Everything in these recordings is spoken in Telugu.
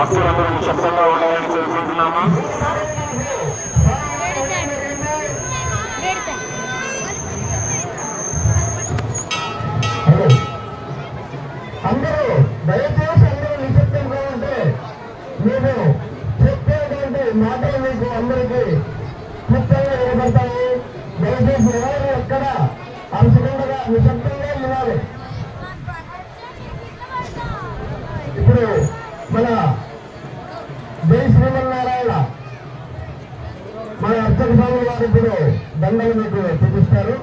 భక్తులందరూ నిశ్శబ్దంగా ఉండాలని కోరుకుంటున్నాము అందరూ దయచేసి అందరూ నిశ్శబ్దంగా ఉంటే మేము చెప్పేటువంటి మాటలు మీకు అందరికీ క్లుప్తంగా దయచేసి ఎవరు ఎక్కడ అంశకుండా నిశ్శబ్దంగా వినాలి. ఇప్పుడు మన జై శ్రీమన్నారాయణ మన అర్చక స్వామి వారు ఇప్పుడు దండలు మీకు చూపిస్తారు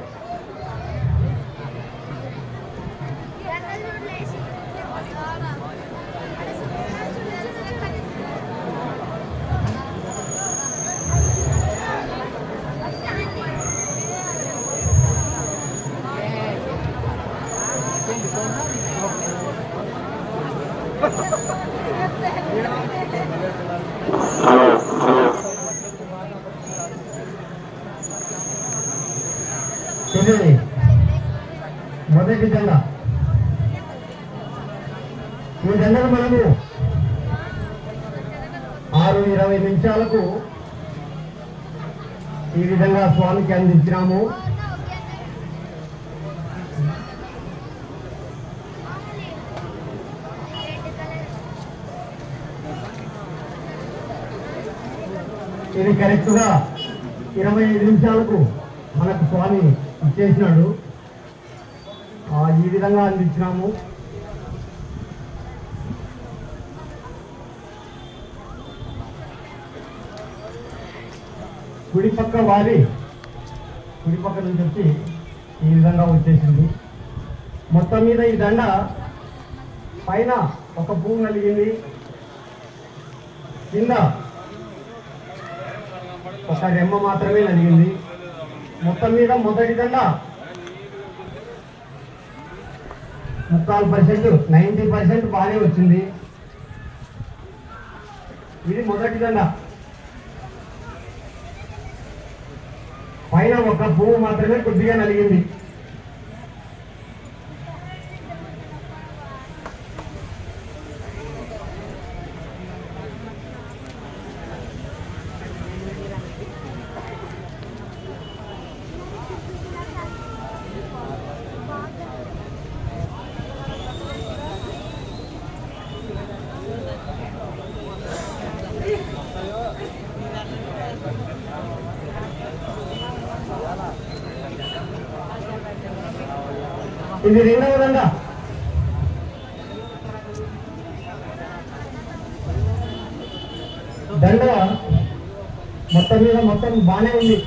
ఇది మొదటి దండ ఈ దండను మనము ఆరు ఇరవై నిమిషాలకు ఈ విధంగా స్వామికి అందించినాము. ఇది కరెక్ట్గా ఇరవై ఐదు నిమిషాలకు మనకు స్వామి చేసినాడు. ఈ విధంగా అందించినాము. కుడి పక్క వారి కుడి పక్క నుంచి వచ్చి ఈ విధంగా వచ్చేసింది. మొత్తం మీద ఈ దండ పైన ఒక పువ్వు కలిగింది. కింద ఒక రెమ్మ మాత్రమే నలిగింది మొత్తం మీద మొదటి దండ ముక్కాలు పర్సెంట్ నైంటీ పర్సెంట్ బాగానే వచ్చింది. ఇది మొదటి దండ పైన ఒక పువ్వు మాత్రమే కొద్దిగా నలిగింది. ఇది రెండవ దండ దండ మొత్తం మీద మొత్తం బాగానే ఉంది.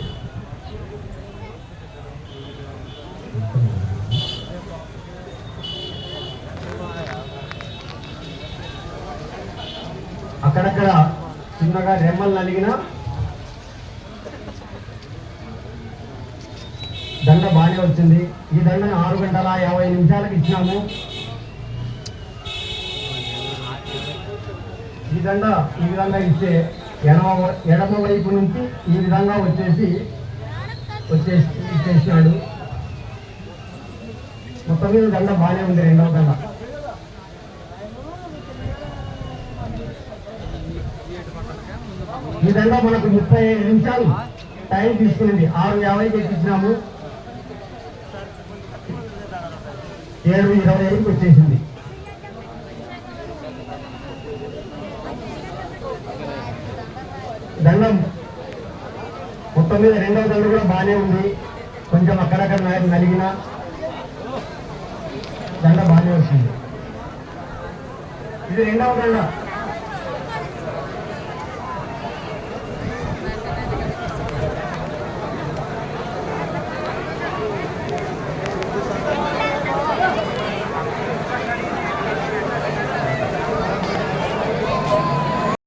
అక్కడక్కడ చిన్నగా రెమ్మలు నలిగిన దండ బాగానే వచ్చింది. ఈ దండను ఆరు గంటల యాభై నిమిషాలకు ఇచ్చినాము. ఈ దండ ఈ విధంగా ఇస్తే ఎడమ ఎడమ వైపు నుంచి ఈ విధంగా వచ్చేసి వచ్చేసి ఇచ్చేసినాడు మొత్తం మీద దండ బాగానే ఉంది రెండవ దండ. విధంగా మనకు ముప్పై నిమిషాలు టైం తీసుకునింది. ఆరు యాభైకి ఎక్కించినాము ఏడు ఇరవై ఐదుకి వచ్చేసింది. దండం. మొత్తం మీద రెండవ దండ కూడా బాగానే ఉంది. కొంచెం అక్కడక్కడ న- నలిగిన దండ బాగానే వచ్చింది. ఇది రెండవ దండ.